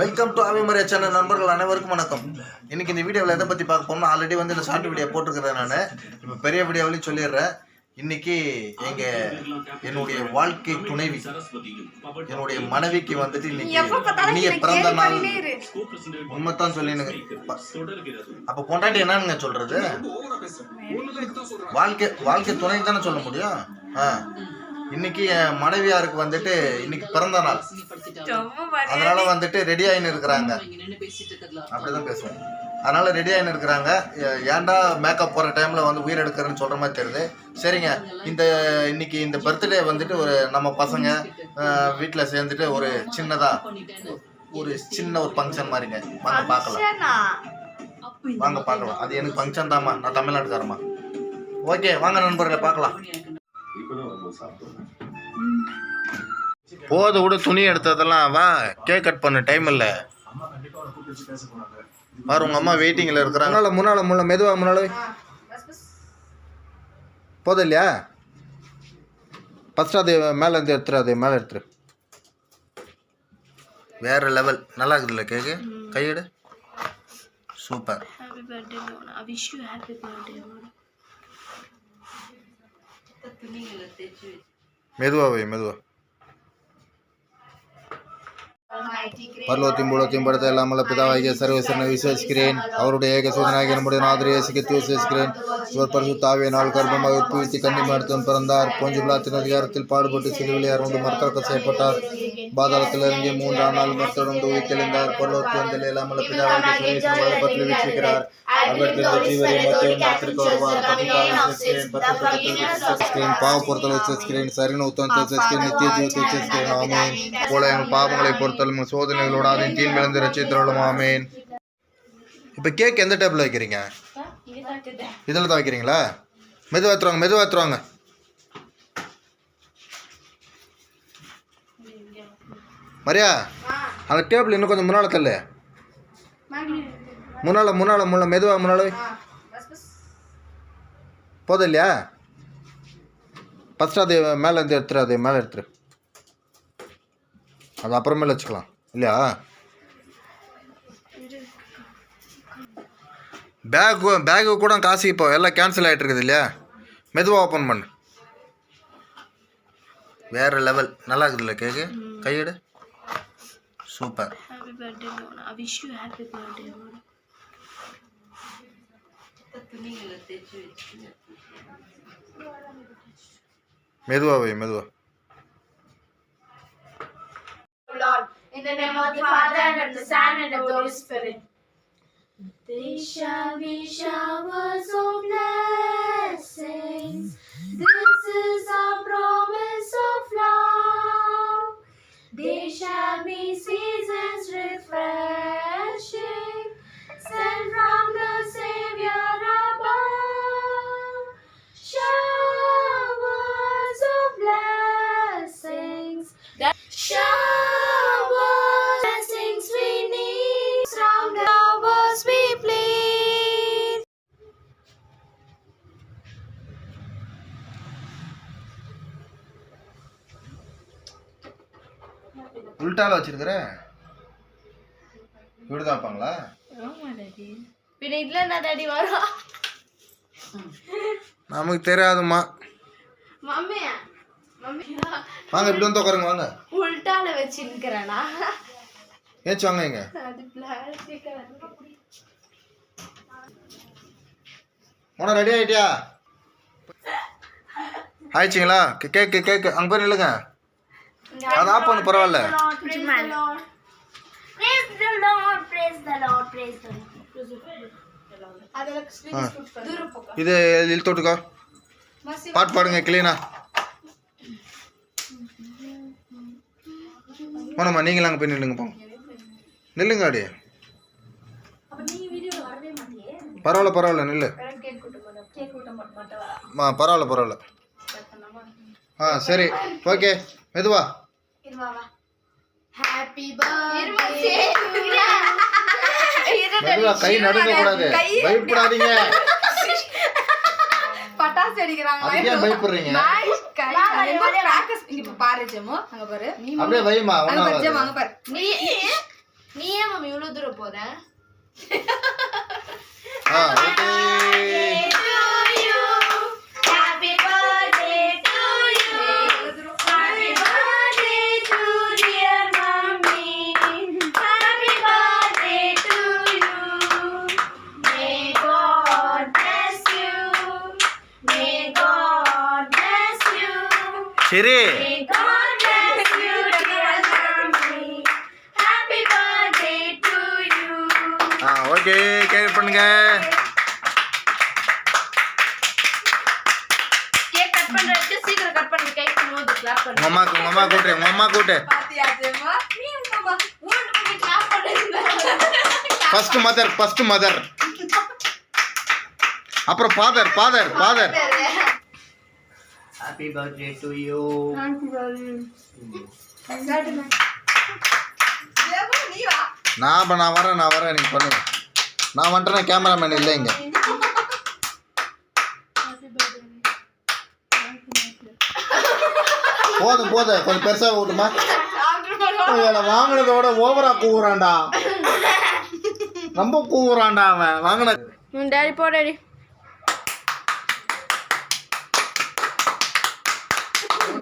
Welcome to ஆவிமரியா channel நண்பர்கள் அனைவருக்கும் வணக்கம். இன்னைக்கு இந்த வீடியோவில் எதை பற்றி பார்க்க போறோம்னா ஆல்ரெடி வந்து இந்த ஷார்ட் வீடியோ போட்டிருக்கிறேன் நான். இப்போ பெரிய வீடியோவிலையும் சொல்லிடுறேன். இன்னைக்கு எங்க என்னுடைய வாழ்க்கை துணைவி என்னுடைய மனைவிக்கு வந்துட்டு இன்னைக்கு இனிய பிறந்த நாள். உண்மைத்தான் சொல்லினுங்க. அப்ப பொண்டாட்டி என்னன்னு சொல்றது? வாழ்க்கை வாழ்க்கை துணை தானே சொல்ல முடியும்? ஆ. இன்னைக்கு என் மனைவியாருக்கு வந்துட்டு இன்னைக்கு பிறந்த நாள். அதனால வந்துட்டு ரெடி ஆயின்னு இருக்கிறாங்க. அப்படிதான் பேசுவேன் அதனால ரெடி ஆயின்னு இருக்கிறாங்க. ஏன்டா மேக்கப் போற டைம்ல வந்து உயிர் எடுக்கிறேன்னு சொல்ற மாதிரி தெரியுது. சரிங்க. இந்த இன்னைக்கு இந்த பர்த்டே வந்துட்டு ஒரு நம்ம பசங்க வீட்டில் சேர்ந்துட்டு ஒரு சின்னதா ஒரு சின்ன ஒரு ஃபங்க்ஷன் மாதிரிங்க. வாங்க பார்க்கலாம். வாங்க பார்க்கலாம். அது எனக்கு ஃபங்க்ஷன் தாம்மா. நான் தமிழ்நாட்டுக்காரம்மா. ஓகே வாங்க நண்பர்களை பார்க்கலாம். போத விட துணி எடுத்ததெல்லாம் வா கேக் கட் பண்ண டைம் இல்லை. பாரு உங்க அம்மா வெயிட்டிங்ல இருக்கிறாங்க. முன்னால முன்னால முன்னால மெதுவா முன்னால போதும் இல்லையா? ஃபர்ஸ்ட் அது மேலே இருந்து எடுத்துரு அது மேலே எடுத்துரு. வேற லெவல் நல்லா இருக்குதுல்ல கேக்கு கையெடு. Super. I wish you happy birthday, Mona. மெதுவா வை மெதுவா பரலோத்தையும் பூலோத்தையும் படுத்த எல்லாமல்ல பிதாவாகிய சர்வசரனை விசேஷிக்கிறேன். அவருடைய ஏக சோதனாகிய நம்முடைய நாதிரியை சிகித்து விசேஷிக்கிறேன். இவர் பரிசு தாவிய நாள் கர்ப்பமாக உட்புவித்து கண்ணி மருத்துவம் பிறந்தார். கொஞ்ச விழாத்தின் அதிகாரத்தில் பாடுபட்டு சிலுவிலே அறுந்து மறுத்தடக்கம் செய்யப்பட்டார். பாதாளத்தில் இறங்கி மூன்றாம் நாள் மருத்துவம் உயிர்த்தெழுந்தார். பரலோத்தியந்தில் எல்லாமல்ல பிதாவாகிய சர்வசரனை வல்லபத்தில் வீட்சிக்கிறார் பாவ பொறுத்தல் விசுவசிக்கிறேன் சரின உத்தம் விசுவசிக்கிறேன் நித்திய ஜீவத்தை விசுவசிக்கிறேன் ஆமென். போல எங்கள் பாவங்களை பொறுத்தலும் சோதனைகளோட அதன் தீன்மிழந்து ரசித்தருளும் ஆமேன். இப்போ கேக் எந்த டேபிள் வைக்கிறீங்க? இதில் தான் வைக்கிறீங்களா? மெதுவாக ஏற்றுவாங்க மெதுவாக ஏற்றுவாங்க மரியா அந்த டேபிள் இன்னும் கொஞ்சம் முன்னால் தள்ளு. முன்னால் முன்னால் முன்ன மெதுவாக முன்னால் போதும் இல்லையா? ஃபஸ்ட்டு அது மேலே இருந்து எடுத்துரு அது மேலே எடுத்துரு. அது அப்புறமேல வச்சுக்கலாம். இல்லையா? பேக் பேக்கு கூட காசு இப்போ எல்லாம் கேன்சல் ஆகிட்டு இருக்குது இல்லையா? மெதுவாக ஓப்பன் பண்ணு. வேற லெவல் நல்லா இருக்குதுல்ல கேக்கு கையெடு. சூப்பர். மெதுவா வை மெதுவா. In the name of the Father and of the Son and of the Holy Spirit. They shall be showers of blessings. This is our promise உள்டால வச்சிருக்கிற? இப்படி தான் வைப்பாங்களா பின்ன இதுல என்ன டாடி வரும்? நமக்கு மம்மி வாங்க இப்படி வந்து உட்காருங்க வாங்க. உள்டால வச்சிருக்கிறேனா? ஏச்சு வாங்க இங்க. அது பிளாஸ்டிக் உன ரெடி ஆயிட்டியா? ஆயிடுச்சிங்களா கேக்கு கேக்கு அங்கே போய் நில்லுங்க. அது ஆஃப் பண்ணு பரவாயில்ல. இது இழுத்து விட்டுக்கோ பாட்டு பாடுங்க கிளீனா போனம்மா நீங்களும் அங்கே போய் நில்லுங்க போங்க. நில்லுங்க அப்படியே. பரவாயில்ல பரவாயில்ல நில்லு. ஆ பரவாயில்ல பரவாயில்ல. ஆ சரி. ஓகே மெதுவா. கை நடுங்க கூடாது. பயப்படாதீங்க. பட்டாசு அடிக்கிறாங்க அதுக்கு ஏன் பயப்படுறீங்க? இங்க பாரு ஜெமோ. அங்க பாரு. அப்படியே அங்க பாரு ஜெமோ ஒன்றாவது அங்க பாரு. நீ நீ போறேன் ஆ ஓகே ஆ ஓகே கேர் பண்ணுங்க. கேக் கட் பண்றதுக்கு சீக்கிரம் கட் பண்ணி கேக் பண்ணும்போது கிளாப் உங்க அம்மாக்கு உங்க அம்மா கூட்டு உங்க கூட்டு. பாத்தியா ஜெமா நீ பாப்பா ஊட்டு போய் கிளாப் பண்ணுங்க ஃபர்ஸ்ட் மதர் ஃபர்ஸ்ட் மதர் அப்புறம் father father father Happy birthday to you. நான் நான் வரேன் நான் வரேன் நீங்க பண்ணுங்க நான் வந்துட்டேன் கேமராமேன் இல்லை இங்க. போதும் போதும் கொஞ்சம் பெருசா விட்டுமா வாங்கினதோட ஓவரா கூவுறான்டா. ரொம்ப கூவுறான்டா அவன் வாங்கின டாடி போ டாடி ஒரு cream போடுறாரு வாயில. விஷு ஹாப்பி பர்த்டே ஏய், அவனை full ஆ